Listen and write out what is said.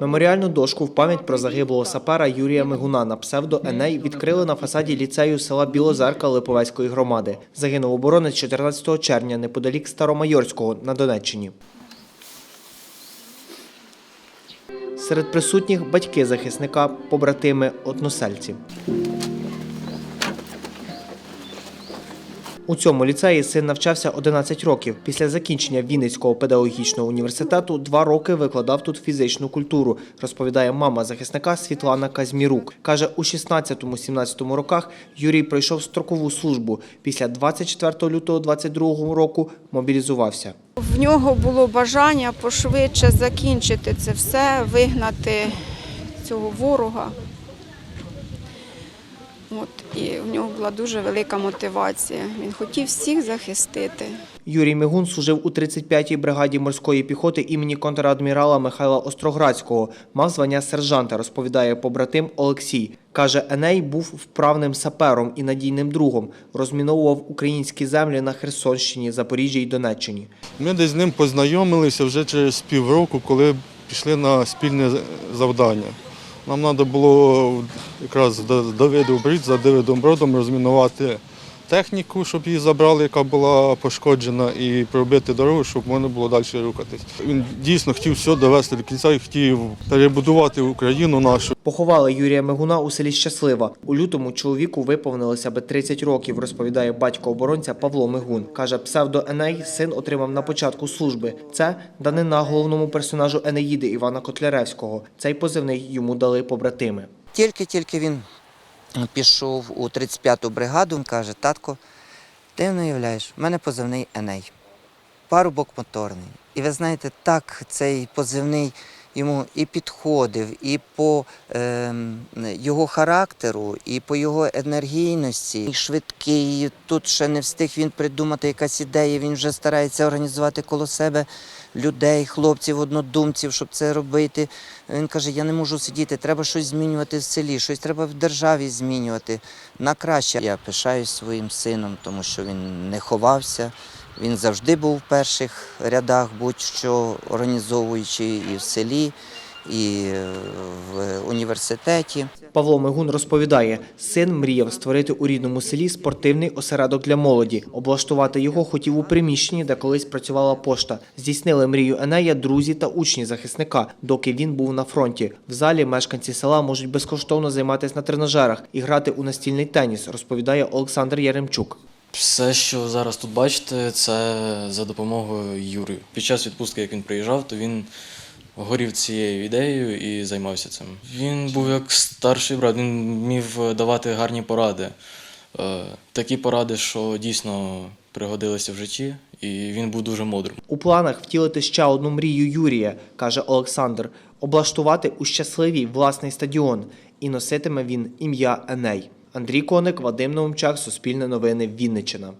Меморіальну дошку в пам'ять про загиблого сапера Юрія Мигуна на псевдо Еней відкрили на фасаді ліцею села Білозерка Липовецької громади. Загинув оборонець 14 червня неподалік Старомайорського на Донеччині. Серед присутніх батьки захисника, побратими, односельці. У цьому ліцеї син навчався 11 років. Після закінчення Вінницького педагогічного університету два роки викладав тут фізичну культуру, розповідає мама захисника Світлана Казмірук. Каже, у 16-17 роках Юрій пройшов строкову службу. Після 24 лютого 22 року мобілізувався. В нього було бажання пошвидше закінчити це все, вигнати цього ворога. От, і в нього була дуже велика мотивація. Він хотів всіх захистити. Юрій Мигун служив у 35-й бригаді морської піхоти імені контрадмірала Михайла Остроградського. Мав звання сержанта, розповідає побратим Олексій. Каже, Еней був вправним сапером і надійним другом. Розміновував українські землі на Херсонщині, Запоріжжі й Донеччині. Ми десь з ним познайомилися вже через півроку, коли пішли на спільне завдання. Нам треба було якраз з Давидом Брід за Давидом Бродом розмінувати техніку, щоб її забрали, яка була пошкоджена, і пробити дорогу, щоб можна було далі рухатись. Він дійсно хотів все довести до кінця і хотів перебудувати Україну нашу. Поховали Юрія Мигуна у селі Щаслива. У лютому чоловіку виповнилося би 30 років, розповідає батько оборонця Павло Мигун. Каже, псевдо Еней син отримав на початку служби. Це данина головному персонажу Енеїди Івана Котляревського. Цей позивний йому дали побратими. Тільки-тільки він пішов у 35-ту бригаду, він каже, татко, ти не уявляєш, в мене позивний Еней, парубок моторний. І ви знаєте, так цей позивний йому і підходив, і по ем, його характеру, і по його енергійності, і швидкий. І тут ще не встиг він придумати якась ідея, він вже старається організувати коло себе людей, хлопців, однодумців, щоб це робити. Він каже: я не можу сидіти, треба щось змінювати в селі, щось треба в державі змінювати на краще. Я пишаюсь своїм сином, тому що він не ховався. Він завжди був в перших рядах, будь-що організовуючи і в селі, і в університеті. Павло Мигун розповідає, син мріяв створити у рідному селі спортивний осередок для молоді. Облаштувати його хотів у приміщенні, де колись працювала пошта. Здійснили мрію Енея друзі та учні захисника, доки він був на фронті. В залі мешканці села можуть безкоштовно займатися на тренажерах і грати у настільний теніс, розповідає Олександр Яремчук. Все, що зараз тут бачите, це за допомогою Юри. Під час відпустки, як він приїжджав, то він горів цією ідеєю і займався цим. Він був як старший брат, він вмів давати гарні поради. Е, Такі поради, що дійсно пригодилися в житті, і він був дуже мудрим. У планах втілити ще одну мрію Юрія, каже Олександр, облаштувати у щасливій власний стадіон. І носитиме він ім'я Еней. Андрій Коник, Вадим Новомчак, Суспільне новини, Вінниччина.